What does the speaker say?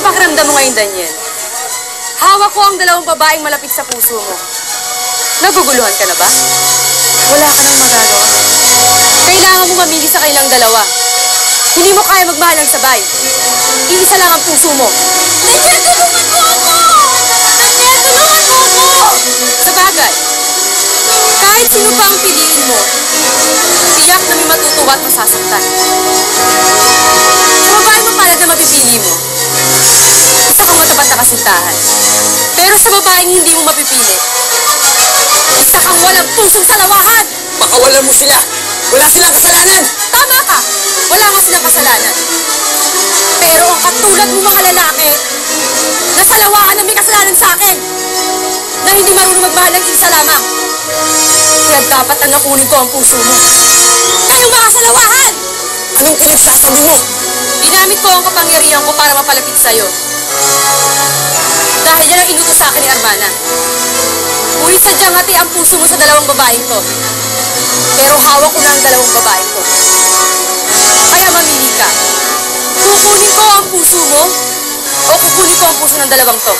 pakiramdam mo ngayon, Daniel? Hawak ko ang dalawang babaeng malapit sa puso mo. Naguguluhan ka na ba? Wala ka nang magagawa. Kailangan mo mamili sa kanilang dalawa. Hindi mo kaya magmahal ng sabay. Iisa lang ang puso mo. Daniel, tulungan mo ako! Daniel, tulungan mo ako! Sa kahit sino pa ang piliin mo, tiyak na may matutuwa at masasaktan. Matapat na kasintahan. Pero sa babaeng hindi mo mapipili, isa kang walang pusong salawahan! Pakawalan mo sila! Wala silang kasalanan! Tama ka! Wala nga silang kasalanan. Pero ang katulad mo mga lalaki, nasalawahan na may kasalanan sa akin, na hindi marunong magmahal ng isa lamang. Kaya dapat ang nakunin ko ang puso mo. Kayong mga salawahan! Anong pinagsasabi mo? Ginamit ko ang kapangyarihan ko para mapalapit sa'yo. Dahil yan ang inutos sa akin ni Armana. Ngunit sadyang hati ang puso mo sa dalawang babaeng to. Pero hawak ko na ang dalawang babaeng to. Kaya mamili ka. Kukunin ko ang puso mo o kukunin ko ang puso ng dalawang to.